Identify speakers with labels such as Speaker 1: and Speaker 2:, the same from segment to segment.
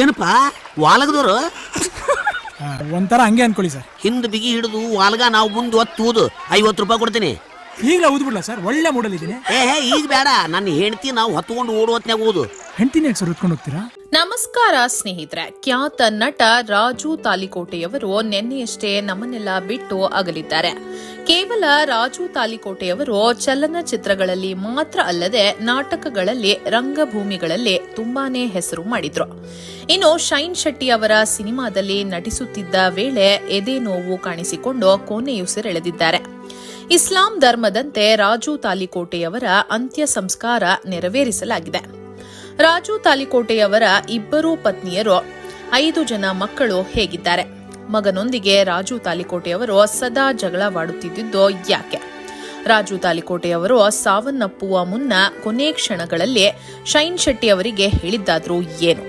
Speaker 1: ಏನಪ್ಪ? ವಾಲಗದವರು
Speaker 2: ಒಂಥರ ಹಂಗೆ ಅನ್ಕೊಳ್ಳಿ ಸರ್.
Speaker 1: ಹಿಂದ್ ಬಿಗಿ ಹಿಡಿದು ವಾಲ್ಗ ನಾವು ಮುಂದೆ ಊದು ಐವತ್ತು ರೂಪಾಯಿ ಕೊಡ್ತೀನಿ.
Speaker 2: ಈಗಲೇ ಊದ್ಬಿಡ್ಲ ಸರ್? ಒಳ್ಳೆ ಮೂಡಲ್ ಇದ್ದೀನಿ.
Speaker 1: ಏ ಹೇ ಈಗ ಬೇಡ. ನನ್ನ ಹೆಂಡತಿ ನಾವು ಹತ್ಕೊಂಡು ಓಡು ಹೊತ್ನ್ಯಾಗ ಓದು.
Speaker 2: ಹೆಂಡತಿನ ಯಾಕೆ ಸರ್ ಹೊತ್ಕೊಂಡು ಹೋಗ್ತೀರಾ?
Speaker 3: ನಮಸ್ಕಾರ ಸ್ನೇಹಿತರೆ. ಖ್ಯಾತ ನಟ ರಾಜು ತಾಲಿಕೋಟೆಯವರು ನಿನ್ನೆಯಷ್ಟೇ ನಮ್ಮನ್ನೆಲ್ಲ ಬಿಟ್ಟು ಅಗಲಿದ್ದಾರೆ. ಕೇವಲ ರಾಜು ತಾಲಿಕೋಟೆಯವರು ಚಲನಚಿತ್ರಗಳಲ್ಲಿ ಮಾತ್ರ ಅಲ್ಲದೆ ನಾಟಕಗಳಲ್ಲಿ, ರಂಗಭೂಮಿಗಳಲ್ಲಿ ತುಂಬಾನೇ ಹೆಸರು ಮಾಡಿದ್ರು. ಇನ್ನು ಶೈನ್ ಶೆಟ್ಟಿ ಅವರ ಸಿನಿಮಾದಲ್ಲಿ ನಟಿಸುತ್ತಿದ್ದ ವೇಳೆ ಎದೆ ನೋವು ಕಾಣಿಸಿಕೊಂಡು ಕೊನೆಯುಸಿರೆಳೆದಿದ್ದಾರೆ ಇಸ್ಲಾಂ ಧರ್ಮದಂತೆ ರಾಜು ತಾಲಿಕೋಟೆಯವರ ಅಂತ್ಯ ಸಂಸ್ಕಾರ ನೆರವೇರಿಸಲಾಗಿದೆ. ರಾಜು ತಾಲಿಕೋಟೆಯವರ ಇಬ್ಬರೂ ಪತ್ನಿಯರು, ಐದು ಜನ ಮಕ್ಕಳು ಹೇಗಿದ್ದಾರೆ? ಮಗನೊಂದಿಗೆ ರಾಜು ತಾಲಿಕೋಟೆಯವರು ಸದಾ ಜಗಳವಾಡುತ್ತಿದ್ದುದು ಯಾಕೆ? ರಾಜು ತಾಲಿಕೋಟೆಯವರು ಸಾವನ್ನಪ್ಪುವ ಮುನ್ನ ಕೊನೆ ಕ್ಷಣಗಳಲ್ಲಿ ಶೈನ್ ಶೆಟ್ಟಿ ಅವರಿಗೆ ಹೇಳಿದ್ದಾದ್ರೂ ಏನು?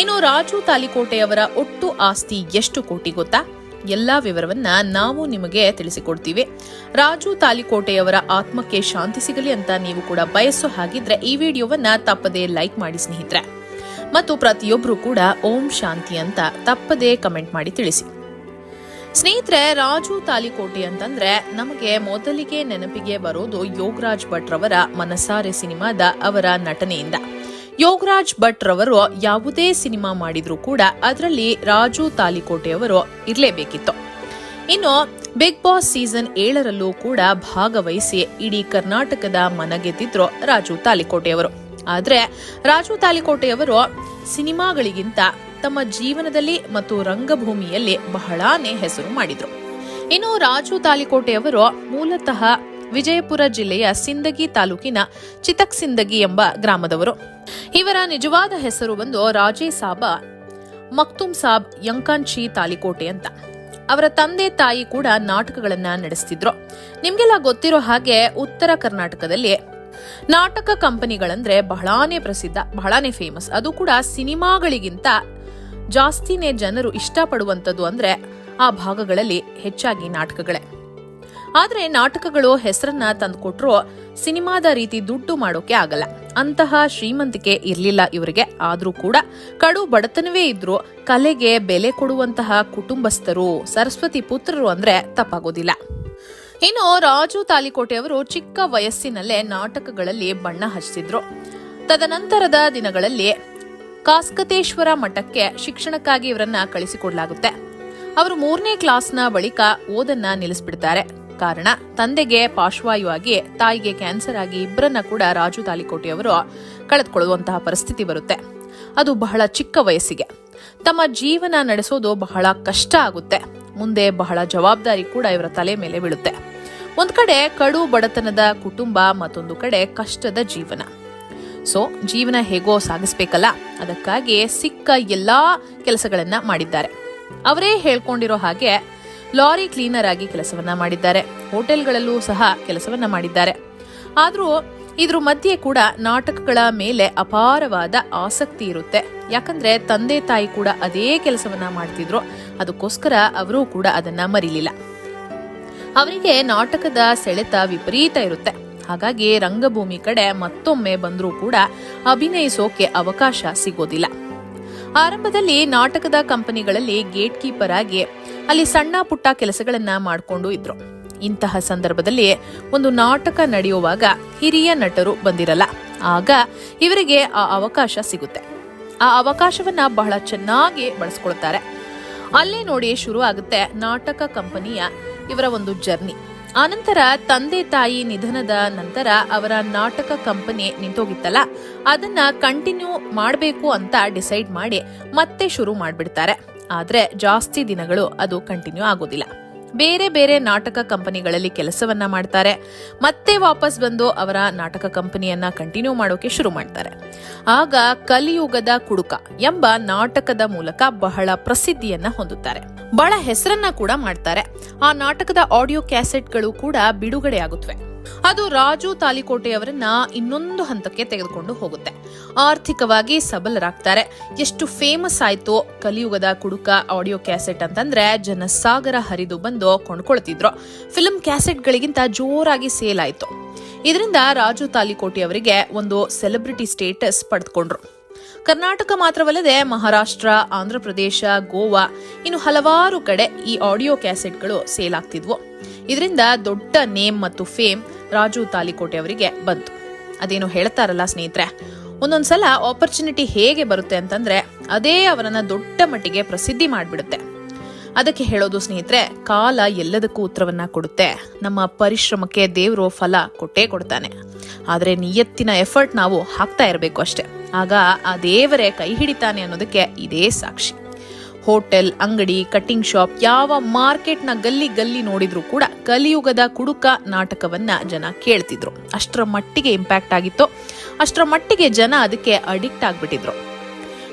Speaker 3: ಇನ್ನು ರಾಜು ತಾಲಿಕೋಟೆಯವರ ಒಟ್ಟು ಆಸ್ತಿ ಎಷ್ಟು ಕೋಟಿ ಗೊತ್ತಾ? ಎಲ್ಲಾ ವಿವರವನ್ನ ನಾವು ನಿಮಗೆ ತಿಳಿಸಿಕೊಡ್ತೀವಿ. ರಾಜು ತಾಲಿಕೋಟೆಯವರ ಆತ್ಮಕ್ಕೆ ಶಾಂತಿ ಸಿಗಲಿ ಅಂತ ನೀವು ಕೂಡ ಬಯಸೋ ಹಾಗಿದ್ರೆ ಈ ವಿಡಿಯೋವನ್ನ ತಪ್ಪದೇ ಲೈಕ್ ಮಾಡಿ ಸ್ನೇಹಿತರೆ. ಮತ್ತು ಪ್ರತಿಯೊಬ್ಬರು ಕೂಡ ಓಂ ಶಾಂತಿ ಅಂತ ತಪ್ಪದೇ ಕಮೆಂಟ್ ಮಾಡಿ ತಿಳಿಸಿ. ಸ್ನೇಹಿತರೆ, ರಾಜು ತಾಲಿಕೋಟೆ ಅಂತಂದ್ರೆ ನಮಗೆ ಮೊದಲಿಗೆ ನೆನಪಿಗೆ ಬರೋದು ಯೋಗರಾಜ್ ಭಟ್ ರವರ ಮನಸಾರೆ ಸಿನಿಮಾದ ಅವರ ನಟನೆಯಿಂದ. ಯೋಗರಾಜ್ ಭಟ್ ರವರು ಯಾವುದೇ ಸಿನಿಮಾ ಮಾಡಿದ್ರೂ ಕೂಡ ಅದರಲ್ಲಿ ರಾಜು ತಾಲಿಕೋಟೆಯವರು ಇರಲೇಬೇಕಿತ್ತು. ಇನ್ನು ಬಿಗ್ ಬಾಸ್ ಸೀಸನ್ ಏಳರಲ್ಲೂ ಕೂಡ ಭಾಗವಹಿಸಿ ಇಡೀ ಕರ್ನಾಟಕದ ಮನಗೆದ್ದಿದ್ರು ರಾಜು ತಾಲಿಕೋಟೆಯವರು. ಆದರೆ ರಾಜು ತಾಲಿಕೋಟೆಯವರು ಸಿನಿಮಾಗಳಿಗಿಂತ ತಮ್ಮ ಜೀವನದಲ್ಲಿ ಮತ್ತು ರಂಗಭೂಮಿಯಲ್ಲಿ ಬಹಳಾನೇ ಹೆಸರು ಮಾಡಿದ್ರು. ಇನ್ನು ರಾಜು ತಾಲಿಕೋಟೆಯವರು ಮೂಲತಃ ವಿಜಯಪುರ ಜಿಲ್ಲೆಯ ಸಿಂದಗಿ ತಾಲೂಕಿನ ಚಿತಕ್ ಸಿಂದಗಿ ಎಂಬ ಗ್ರಾಮದವರು. ಇವರ ನಿಜವಾದ ಹೆಸರು ಬಂದು ರಾಜೇ ಸಾಬ, ಮಕ್ತುಮ್ ಸಾಬ್ ಯಂಕಾಂಚಿ ತಾಲಿಕೋಟೆ ಅಂತ. ಅವರ ತಂದೆ ತಾಯಿ ಕೂಡ ನಾಟಕಗಳನ್ನ ನಡೆಸ್ತಿದ್ರು. ನಿಮ್ಗೆಲ್ಲ ಗೊತ್ತಿರೋ ಹಾಗೆ ಉತ್ತರ ಕರ್ನಾಟಕದಲ್ಲಿ ನಾಟಕ ಕಂಪನಿಗಳಂದ್ರೆ ಬಹಳಾನೇ ಪ್ರಸಿದ್ಧ, ಬಹಳಾನೇ ಫೇಮಸ್ ಅದು ಕೂಡ ಸಿನಿಮಾಗಳಿಗಿಂತ ಜಾಸ್ತಿನೇ ಜನರು ಇಷ್ಟಪಡುವಂಥದ್ದು ಅಂದ್ರೆ ಆ ಭಾಗಗಳಲ್ಲಿ ಹೆಚ್ಚಾಗಿ ನಾಟಕಗಳೇ. ಆದ್ರೆ ನಾಟಕಗಳು ಹೆಸರನ್ನ ತಂದುಕೊಟ್ರು ಸಿನಿಮಾದ ರೀತಿ ದುಡ್ಡು ಮಾಡೋಕೆ ಆಗಲ್ಲ. ಅಂತಹ ಶ್ರೀಮಂತಿಕೆ ಇರಲಿಲ್ಲ ಇವರಿಗೆ. ಆದರೂ ಕೂಡ ಕಡು ಬಡತನವೇ ಇದ್ರು ಕಲೆಗೆ ಬೆಲೆ ಕೊಡುವಂತಹ ಕುಟುಂಬಸ್ಥರು, ಸರಸ್ವತಿ ಪುತ್ರರು ಅಂದ್ರೆ ತಪ್ಪಾಗೋದಿಲ್ಲ. ಇನ್ನು ರಾಜು ತಾಲಿಕೋಟೆಯವರು ಚಿಕ್ಕ ವಯಸ್ಸಿನಲ್ಲೇ ನಾಟಕಗಳಲ್ಲಿ ಬಣ್ಣ ಹಚ್ಚಿದ್ರು. ತದನಂತರದ ದಿನಗಳಲ್ಲಿ ಕಾಸ್ಕತೇಶ್ವರ ಮಠಕ್ಕೆ ಶಿಕ್ಷಣಕ್ಕಾಗಿ ಇವರನ್ನ ಕಳಿಸಿಕೊಡಲಾಗುತ್ತೆ. ಅವರು ಮೂರನೇ ಕ್ಲಾಸ್ನ ಬಳಿಕ ಓದನ್ನ ನಿಲ್ಲಿಸ್ಬಿಡ್ತಾರೆ. ಕಾರಣ ತಂದೆಗೆ ಪಾರ್ಶ್ವಾಯುವಾಗಿ ತಾಯಿಗೆ ಕ್ಯಾನ್ಸರ್ ಆಗಿ ಇಬ್ಬರನ್ನ ಕೂಡ ರಾಜು ತಾಲಿಕೋಟೆಯವರು ಕಳೆದುಕೊಳ್ಳುವಂತಹ ಪರಿಸ್ಥಿತಿ ಬರುತ್ತೆ. ಅದು ಬಹಳ ಚಿಕ್ಕ ವಯಸ್ಸಿಗೆ. ತಮ್ಮ ಜೀವನ ನಡೆಸೋದು ಬಹಳ ಕಷ್ಟ ಆಗುತ್ತೆ. ಮುಂದೆ ಬಹಳ ಜವಾಬ್ದಾರಿ ಕೂಡ ಇವರ ತಲೆ ಮೇಲೆ ಬೀಳುತ್ತೆ. ಒಂದ್ ಕಡೆ ಕಡು ಬಡತನದ ಕುಟುಂಬ, ಮತ್ತೊಂದು ಕಡೆ ಕಷ್ಟದ ಜೀವನ. ಸೊ ಜೀವನ ಹೇಗೋ ಸಾಗಿಸ್ಬೇಕಲ್ಲ? ಅದಕ್ಕಾಗಿ ಸಿಕ್ಕ ಎಲ್ಲಾ ಕೆಲಸಗಳನ್ನ ಮಾಡಿದ್ದಾರೆ. ಅವರೇ ಹೇಳ್ಕೊಂಡಿರೋ ಹಾಗೆ ಲಾರಿ ಕ್ಲೀನರ್ ಆಗಿ ಕೆಲಸವನ್ನ ಮಾಡಿದ್ದಾರೆ. ಹೋಟೆಲ್ಗಳಲ್ಲೂ ಸಹ ಕೆಲಸವನ್ನ ಮಾಡಿದ್ದಾರೆ. ಆದರೂ ಇದ್ರ ಮಧ್ಯೆ ಕೂಡ ನಾಟಕಗಳ ಮೇಲೆ ಅಪಾರವಾದ ಆಸಕ್ತಿ ಇರುತ್ತೆ. ಯಾಕಂದ್ರೆ ತಂದೆ ತಾಯಿ ಕೂಡ ಅದೇ ಕೆಲಸವನ್ನ ಮಾಡ್ತಿದ್ರು. ಅದಕ್ಕೋಸ್ಕರ ಅವರು ಕೂಡ ಅದನ್ನ ಮರಿಲಿಲ್ಲ. ಅವರಿಗೆ ನಾಟಕದ ಸೆಳೆತ ವಿಪರೀತ ಇರುತ್ತೆ. ಹಾಗಾಗಿ ರಂಗಭೂಮಿ ಕಡೆ ಮತ್ತೊಮ್ಮೆ ಬಂದರೂ ಕೂಡ ಅಭಿನಯಿಸೋಕೆ ಅವಕಾಶ ಸಿಗೋದಿಲ್ಲ. ಆರಂಭದಲ್ಲಿ ನಾಟಕದ ಕಂಪನಿಗಳಲ್ಲಿ ಗೇಟ್ ಕೀಪರ್ ಆಗಿ ಅಲ್ಲಿ ಸಣ್ಣ ಪುಟ್ಟ ಕೆಲಸಗಳನ್ನ ಮಾಡಿಕೊಂಡು ಇದ್ರು. ಇಂತಹ ಸಂದರ್ಭದಲ್ಲಿ ಒಂದು ನಾಟಕ ನಡೆಯುವಾಗ ಹಿರಿಯ ನಟರು ಬಂದಿರಲ್ಲ, ಆಗ ಇವರಿಗೆ ಆ ಅವಕಾಶ ಸಿಗುತ್ತೆ. ಆ ಅವಕಾಶವನ್ನ ಬಹಳ ಚೆನ್ನಾಗಿ ಬಳಸ್ಕೊಳ್ತಾರೆ. ಅಲ್ಲೇ ನೋಡಿ ಶುರು ಆಗುತ್ತೆ ನಾಟಕ ಕಂಪನಿಯ ಇವರ ಒಂದು ಜರ್ನಿ. ಆನಂತರ ತಂದೆ ತಾಯಿ ನಿಧನದ ನಂತರ ಅವರ ನಾಟಕ ಕಂಪನಿ ನಿಂತೋಗಿತ್ತಲ್ಲ. ಅದನ್ನ ಕಂಟಿನ್ಯೂ ಮಾಡಬೇಕು ಅಂತ ಡಿಸೈಡ್ ಮಾಡಿ ಮತ್ತೆ ಶುರು ಮಾಡಿಬಿಡ್ತಾರೆ. ಆದ್ರೆ ಜಾಸ್ತಿ ದಿನಗಳು ಅದು ಕಂಟಿನ್ಯೂ ಆಗೋದಿಲ್ಲ. ಬೇರೆ ಬೇರೆ ನಾಟಕ ಕಂಪನಿಗಳಲ್ಲಿ ಕೆಲಸವನ್ನ ಮಾಡ್ತಾರೆ. ಮತ್ತೆ ವಾಪಸ್ ಬಂದು ಅವರ ನಾಟಕ ಕಂಪನಿಯನ್ನ ಕಂಟಿನ್ಯೂ ಮಾಡೋಕೆ ಶುರು ಮಾಡ್ತಾರೆ. ಆಗ ಕಲಿಯುಗದ ಕುಡುಕ ಎಂಬ ನಾಟಕದ ಮೂಲಕ ಬಹಳ ಪ್ರಸಿದ್ಧಿಯನ್ನ ಹೊಂದುತ್ತಾರೆ. ಬಹಳ ಹೆಸರನ್ನ ಕೂಡ ಮಾಡ್ತಾರೆ. ಆ ನಾಟಕದ ಆಡಿಯೋ ಕ್ಯಾಸೆಟ್ಗಳು ಕೂಡ ಬಿಡುಗಡೆ ಆಗುತ್ತವೆ ಅದು ರಾಜು ತಾಲಿಕೋಟೆಯವರನ್ನ ಇನ್ನೊಂದು ಹಂತಕ್ಕೆ ತೆಗೆದುಕೊಂಡು ಹೋಗುತ್ತೆ. ಆರ್ಥಿಕವಾಗಿ ಸಬಲರಾಗ್ತಾರೆ. ಎಷ್ಟು ಫೇಮಸ್ ಆಯ್ತು ಕಲಿಯುಗದ ಕುಡುಕ ಆಡಿಯೋ ಕ್ಯಾಸೆಟ್ ಅಂತಂದ್ರೆ ಜನಸಾಗರ ಹರಿದು ಬಂದು ಕೊಂಡ್ಕೊಳ್ತಿದ್ರು. ಫಿಲ್ಮ್ ಕ್ಯಾಸೆಟ್ಗಳಿಗಿಂತ ಜೋರಾಗಿ ಸೇಲ್ ಆಯ್ತು. ಇದರಿಂದ ರಾಜು ತಾಲಿಕೋಟೆಯವರಿಗೆ ಒಂದು ಸೆಲೆಬ್ರಿಟಿ ಸ್ಟೇಟಸ್ ಪಡೆದುಕೊಂಡ್ರು. ಕರ್ನಾಟಕ ಮಾತ್ರವಲ್ಲದೆ ಮಹಾರಾಷ್ಟ್ರ ಆಂಧ್ರಪ್ರದೇಶ ಗೋವಾ ಇನ್ನು ಹಲವಾರು ಕಡೆ ಈ ಆಡಿಯೋ ಕ್ಯಾಸೆಟ್ಗಳು ಸೇಲ್ ಆಗ್ತಿದ್ವು. ಇದರಿಂದ ದೊಡ್ಡ ನೇಮ್ ಮತ್ತು ಫೇಮ್ ರಾಜು ತಾಲಿಕೋಟೆ ಅವರಿಗೆ ಬಂತು. ಅದೇನು ಹೇಳ್ತಾರಲ್ಲ ಸ್ನೇಹಿತರೆ, ಒಂದೊಂದ್ಸಲ ಆಪರ್ಚುನಿಟಿ ಹೇಗೆ ಬರುತ್ತೆ ಅಂತಂದ್ರೆ ಅದೇ ಅವರನ್ನ ದೊಡ್ಡ ಮಟ್ಟಿಗೆ ಪ್ರಸಿದ್ಧಿ ಮಾಡಿಬಿಡುತ್ತೆ. ಅದಕ್ಕೆ ಹೇಳೋದು ಸ್ನೇಹಿತರೆ, ಕಾಲ ಎಲ್ಲದಕ್ಕೂ ಉತ್ತರವನ್ನ ಕೊಡುತ್ತೆ. ನಮ್ಮ ಪರಿಶ್ರಮಕ್ಕೆ ದೇವರು ಫಲ ಕೊಟ್ಟೇ ಕೊಡ್ತಾನೆ. ಆದರೆ ನಿಯತ್ತಿನ ಎಫರ್ಟ್ ನಾವು ಹಾಕ್ತಾ ಇರಬೇಕು ಅಷ್ಟೆ. ಆಗ ಆ ದೇವರೇ ಕೈ ಹಿಡಿತಾನೆ ಅನ್ನೋದಕ್ಕೆ ಇದೇ ಸಾಕ್ಷಿ. ಹೋಟೆಲ್, ಅಂಗಡಿ, ಕಟಿಂಗ್ ಶಾಪ್, ಯಾವ ಮಾರ್ಕೆಟ್ನ ಗಲ್ಲಿ ಗಲ್ಲಿ ನೋಡಿದ್ರು ಕೂಡ ಕಲಿಯುಗದ ಕುಡುಕ ನಾಟಕವನ್ನ ಜನ ಕೇಳ್ತಿದ್ರು. ಅಷ್ಟರ ಮಟ್ಟಿಗೆ ಇಂಪ್ಯಾಕ್ಟ್ ಆಗಿತ್ತು. ಅಷ್ಟರ ಮಟ್ಟಿಗೆ ಜನ ಅದಕ್ಕೆ ಅಡಿಕ್ಟ್ ಆಗಿಬಿಟ್ಟಿದ್ರು.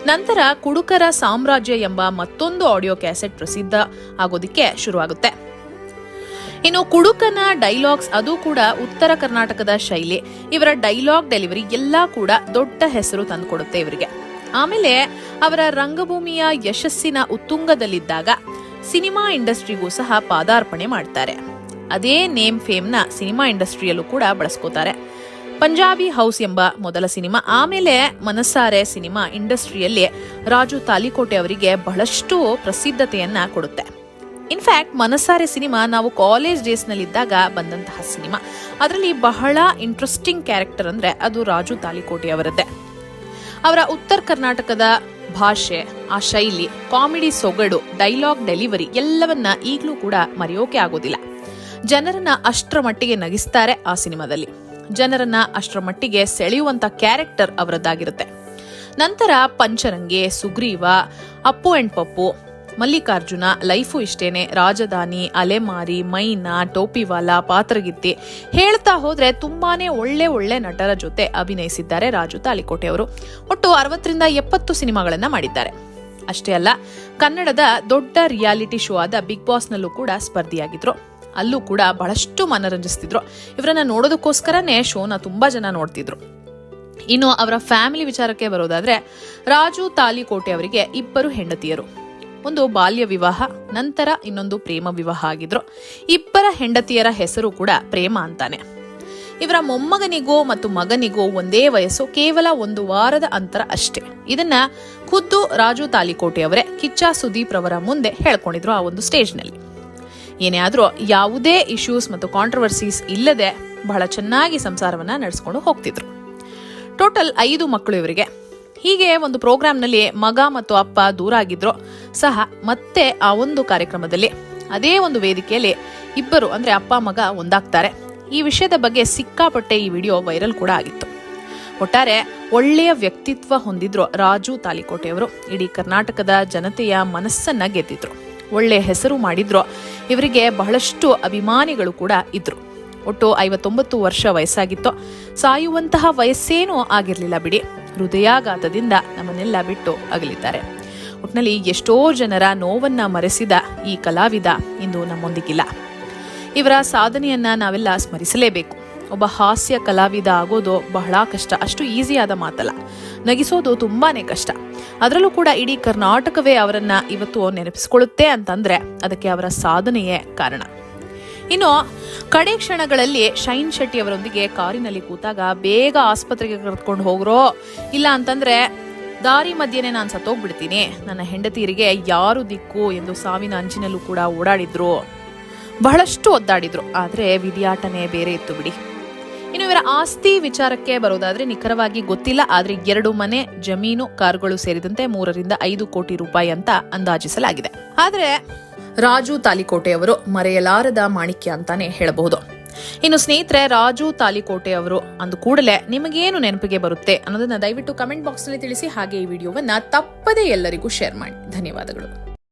Speaker 3: ನಂತರ ಕುಡುಕರ ಸಾಮ್ರಾಜ್ಯ ಎಂಬ ಮತ್ತೊಂದು ಆಡಿಯೋ ಕ್ಯಾಸೆಟ್ ಪ್ರಸಿದ್ಧ ಆಗೋದಿಕ್ಕೆ ಶುರುವಾಗುತ್ತೆ. ಇನ್ನು ಕುಡುಕನ ಡೈಲಾಗ್ಸ್ ಅದು ಕೂಡ ಉತ್ತರ ಕರ್ನಾಟಕದ ಶೈಲಿ. ಇವರ ಡೈಲಾಗ್ ಡೆಲಿವರಿ ಎಲ್ಲಾ ಕೂಡ ದೊಡ್ಡ ಹೆಸರು ತಂದುಕೊಡುತ್ತೆ ಇವರಿಗೆ. ಆಮೇಲೆ ಅವರ ರಂಗಭೂಮಿಯ ಯಶಸ್ಸಿನ ಉತ್ತುಂಗದಲ್ಲಿದ್ದಾಗ ಸಿನಿಮಾ ಇಂಡಸ್ಟ್ರಿಗೂ ಸಹ ಪಾದಾರ್ಪಣೆ ಮಾಡ್ತಾರೆ. ಅದೇ ನೇಮ್ ಫೇಮ್ನ ಸಿನಿಮಾ ಇಂಡಸ್ಟ್ರಿಯಲ್ಲೂ ಕೂಡ ಬಳಸ್ಕೋತಾರೆ. ಪಂಜಾಬಿ ಹೌಸ್ ಎಂಬ ಮೊದಲ ಸಿನಿಮಾ, ಆಮೇಲೆ ಮನಸ್ಸಾರೆ ಸಿನಿಮಾ ಇಂಡಸ್ಟ್ರಿಯಲ್ಲಿ ರಾಜು ತಾಲಿಕೋಟೆ ಅವರಿಗೆ ಬಹಳಷ್ಟು ಪ್ರಸಿದ್ಧತೆಯನ್ನ ಕೊಡುತ್ತೆ. ಇನ್ಫ್ಯಾಕ್ಟ್ ಮನಸಾರೆ ಸಿನಿಮಾ ನಾವು ಕಾಲೇಜ್ ಡೇಸ್ನಲ್ಲಿದ್ದಾಗ ಬಂದಂತಹ ಸಿನಿಮಾ ಅದರಲ್ಲಿ ಬಹಳ ಇಂಟ್ರೆಸ್ಟಿಂಗ್ ಕ್ಯಾರೆಕ್ಟರ್ ಅಂದ್ರೆ ಅದು ರಾಜು ತಾಲಿಕೋಟಿ ಅವರದ್ದೇ. ಅವರ ಉತ್ತರ ಕರ್ನಾಟಕದ ಭಾಷೆ, ಆ ಶೈಲಿ ಕಾಮಿಡಿ ಸೊಗಡು ಡೈಲಾಗ್ ಡೆಲಿವರಿ ಎಲ್ಲವನ್ನ ಈಗಲೂ ಕೂಡ ಮರೆಯೋಕೆ ಆಗೋದಿಲ್ಲ. ಜನರನ್ನ ಅಷ್ಟರ ಮಟ್ಟಿಗೆ ನಗಿಸ್ತಾರೆ ಆ ಸಿನಿಮಾದಲ್ಲಿ ಜನರನ್ನ ಅಷ್ಟರ ಮಟ್ಟಿಗೆ ಸೆಳೆಯುವಂತ ಕ್ಯಾರೆಕ್ಟರ್ ಅವರದ್ದಾಗಿರುತ್ತೆ. ನಂತರ ಪಂಚರಂಗೆ, ಸುಗ್ರೀವ, ಅಪ್ಪು ಅಂಡ್ ಪಪ್ಪು ಮಲ್ಲಿಕಾರ್ಜುನ ಲೈಫು ಇಷ್ಟೇನೆ. ರಾಜಧಾನಿ, ಅಲೆಮಾರಿ, ಮೈನಾ, ಟೋಪಿವಾಲ, ಪಾತ್ರಗಿತ್ತಿ ಹೇಳ್ತಾ ಹೋದ್ರೆ ತುಂಬಾನೇ ಒಳ್ಳೆ ಒಳ್ಳೆ ನಟರ ಜೊತೆ ಅಭಿನಯಿಸಿದ್ದಾರೆ ರಾಜು ತಾಲಿಕೋಟೆ ಅವರು ಒಟ್ಟು ಅರವತ್ತರಿಂದ ಎಪ್ಪತ್ತು ಸಿನಿಮಾಗಳನ್ನ ಮಾಡಿದ್ದಾರೆ. ಅಷ್ಟೇ ಅಲ್ಲ, ಕನ್ನಡದ ದೊಡ್ಡ ರಿಯಾಲಿಟಿ ಶೋ ಆದ ಬಿಗ್ ಬಾಸ್ನಲ್ಲೂ ಕೂಡ ಸ್ಪರ್ಧಿಯಾಗಿದ್ರು. ಅಲ್ಲೂ ಕೂಡ ಬಹಳಷ್ಟು ಮನರಂಜಿಸ್ತಿದ್ರು. ಇವರನ್ನ ನೋಡೋದಕ್ಕೋಸ್ಕರನೇ ಶೋನ ತುಂಬಾ ಜನ ನೋಡ್ತಿದ್ರು. ಇನ್ನು ಅವರ ಫ್ಯಾಮಿಲಿ ವಿಚಾರಕ್ಕೆ ಬರೋದಾದ್ರೆ ರಾಜು ತಾಲಿಕೋಟೆ ಅವರಿಗೆ ಇಬ್ಬರು ಹೆಂಡತಿಯರು. ಒಂದು ಬಾಲ್ಯ ವಿವಾಹ, ನಂತರ ಇನ್ನೊಂದು ಪ್ರೇಮ ವಿವಾಹ ಆಗಿದ್ರು. ಇಬ್ಬರ ಹೆಂಡತಿಯರ ಹೆಸರು ಕೂಡ ಪ್ರೇಮ ಅಂತಾನೆ. ಇವರ ಮೊಮ್ಮಗನಿಗೋ ಮತ್ತು ಮಗನಿಗೋ ಒಂದೇ ವಯಸ್ಸು, ಕೇವಲ ಒಂದು ವಾರದ ಅಂತರ ಅಷ್ಟೇ. ಇದನ್ನ ಖುದ್ದು ರಾಜು ತಾಲಿಕೋಟೆ ಅವರೇ, ಕಿಚ್ಚ ಸುದೀಪ್ ರವರ ಮುಂದೆ ಹೇಳ್ಕೊಂಡಿದ್ರು ಆ ಒಂದು ಸ್ಟೇಜ್ನಲ್ಲಿ ಏನೇ ಆದರೂ ಯಾವುದೇ ಇಶ್ಯೂಸ್ ಮತ್ತು ಕಾಂಟ್ರವರ್ಸೀಸ್ ಇಲ್ಲದೆ ಬಹಳ ಚೆನ್ನಾಗಿ ಸಂಸಾರವನ್ನ ನಡೆಸ್ಕೊಂಡು ಹೋಗ್ತಿದ್ರು. ಟೋಟಲ್ ಐದು ಮಕ್ಕಳು ಇವರಿಗೆ. ಹೀಗೆ ಒಂದು ಪ್ರೋಗ್ರಾಂನಲ್ಲಿ ಮಗ ಮತ್ತು ಅಪ್ಪ ದೂರ ಆಗಿದ್ರು ಸಹ ಮತ್ತೆ ಆ ಒಂದು ಕಾರ್ಯಕ್ರಮದಲ್ಲಿ ಅದೇ ಒಂದು ವೇದಿಕೆಯಲ್ಲಿ ಇಬ್ಬರು, ಅಂದ್ರೆ ಅಪ್ಪ, ಮಗ ಒಂದಾಗ್ತಾರೆ. ಈ ವಿಷಯದ ಬಗ್ಗೆ ಸಿಕ್ಕಾಪಟ್ಟೆ ಈ ವಿಡಿಯೋ ವೈರಲ್ ಕೂಡ ಆಗಿತ್ತು. ಒಟ್ಟಾರೆ ಒಳ್ಳೆಯ ವ್ಯಕ್ತಿತ್ವ ಹೊಂದಿದ್ರು ರಾಜು ತಾಲಿಕೋಟೆಯವರು ಇಡೀ ಕರ್ನಾಟಕದ ಜನತೆಯ ಮನಸ್ಸನ್ನ ಗೆದ್ದಿದ್ರು. ಒಳ್ಳೆ ಹೆಸರು ಮಾಡಿದ್ರು. ಇವರಿಗೆ ಬಹಳಷ್ಟು ಅಭಿಮಾನಿಗಳು ಕೂಡ ಇದ್ರು. ಒಟ್ಟು ಐವತ್ತೊಂಬತ್ತು ವರ್ಷ ವಯಸ್ಸಾಗಿತ್ತು. ಸಾಯುವಂತಹ ವಯಸ್ಸೇನೂ ಆಗಿರಲಿಲ್ಲ ಬಿಡಿ. ಹೃದಯಾಘಾತದಿಂದ ನಮ್ಮನ್ನೆಲ್ಲ ಬಿಟ್ಟು ಅಗಲಿದ್ದಾರೆ. ಒಟ್ಟಿನಲ್ಲಿ ಎಷ್ಟೋ ಜನರ ನೋವನ್ನ ಮರೆಸಿದ ಈ ಕಲಾವಿದ ಇಂದು ನಮ್ಮೊಂದಿಗಿಲ್ಲ. ಇವರ ಸಾಧನೆಯನ್ನ ನಾವೆಲ್ಲ ಸ್ಮರಿಸಲೇಬೇಕು. ಒಬ್ಬ ಹಾಸ್ಯ ಕಲಾವಿದ ಆಗೋದು ಬಹಳ ಕಷ್ಟ. ಅಷ್ಟು ಈಸಿಯಾದ ಮಾತಲ್ಲ. ನಗಿಸೋದು ತುಂಬಾನೇ ಕಷ್ಟ. ಅದರಲ್ಲೂ ಕೂಡ ಇಡೀ ಕರ್ನಾಟಕವೇ ಅವರನ್ನ ಇವತ್ತು ನೆನಪಿಸಿಕೊಳ್ಳುತ್ತೆ ಅಂತಂದ್ರೆ ಅದಕ್ಕೆ ಅವರ ಸಾಧನೆಯೇ ಕಾರಣ. ಇನ್ನು ಕಡೆ ಕ್ಷಣಗಳಲ್ಲಿ ಶೈನ್ ಶೆಟ್ಟಿ ಅವರೊಂದಿಗೆ ಕಾರಿನಲ್ಲಿ ಕೂತಾಗ ಬೇಗ ಆಸ್ಪತ್ರೆಗೆ ಕರೆದುಕೊಂಡು ಹೋಗ್ರೋ, ಇಲ್ಲ ಅಂತಂದ್ರೆ ದಾರಿ ಮಧ್ಯನೇ ನಾನು ಸತ್ತೋಗ್ಬಿಡ್ತೀನಿ. ನನ್ನ ಹೆಂಡತಿಯರಿಗೆ ಯಾರು ದಿಕ್ಕು ಎಂದು ಸಾವಿನ ಅಂಚಿನಲ್ಲೂ ಕೂಡ ಓಡಾಡಿದ್ರು. ಬಹಳಷ್ಟು ಒದ್ದಾಡಿದ್ರು, ಆದ್ರೆ ವಿಧಿಯಾಟನೇ ಬೇರೆ ಇತ್ತು ಬಿಡಿ. ಇನ್ನು ಇವರ ಆಸ್ತಿ ವಿಚಾರಕ್ಕೆ ಬರೋದಾದ್ರೆ ನಿಖರವಾಗಿ ಗೊತ್ತಿಲ್ಲ, ಆದ್ರೆ ಎರಡು ಮನೆ, ಜಮೀನು, ಕಾರುಗಳು ಸೇರಿದಂತೆ ಮೂರರಿಂದ ಐದು ಕೋಟಿ ರೂಪಾಯಿ ಅಂತ ಅಂದಾಜಿಸಲಾಗಿದೆ. ಆದ್ರೆ ರಾಜು ತಾಲಿಕೋಟೆ ಅವರು ಮರೆಯಲಾರದ ಮಾಣಿಕ್ಯ ಅಂತಾನೆ ಹೇಳಬಹುದು. ಇನ್ನು ಸ್ನೇಹಿತರೆ, ರಾಜು ತಾಲಿಕೋಟೆ ಅವರು ಅಂದು ಕೂಡಲೇ ನಿಮಗೇನು ನೆನಪಿಗೆ ಬರುತ್ತೆ ಅನ್ನೋದನ್ನ ದಯವಿಟ್ಟು ಕಮೆಂಟ್ ಬಾಕ್ಸ್ನಲ್ಲಿ ತಿಳಿಸಿ, ಹಾಗೆ ಈ ವಿಡಿಯೋವನ್ನ ತಪ್ಪದೇ ಎಲ್ಲರಿಗೂ ಶೇರ್ ಮಾಡಿ. ಧನ್ಯವಾದಗಳು.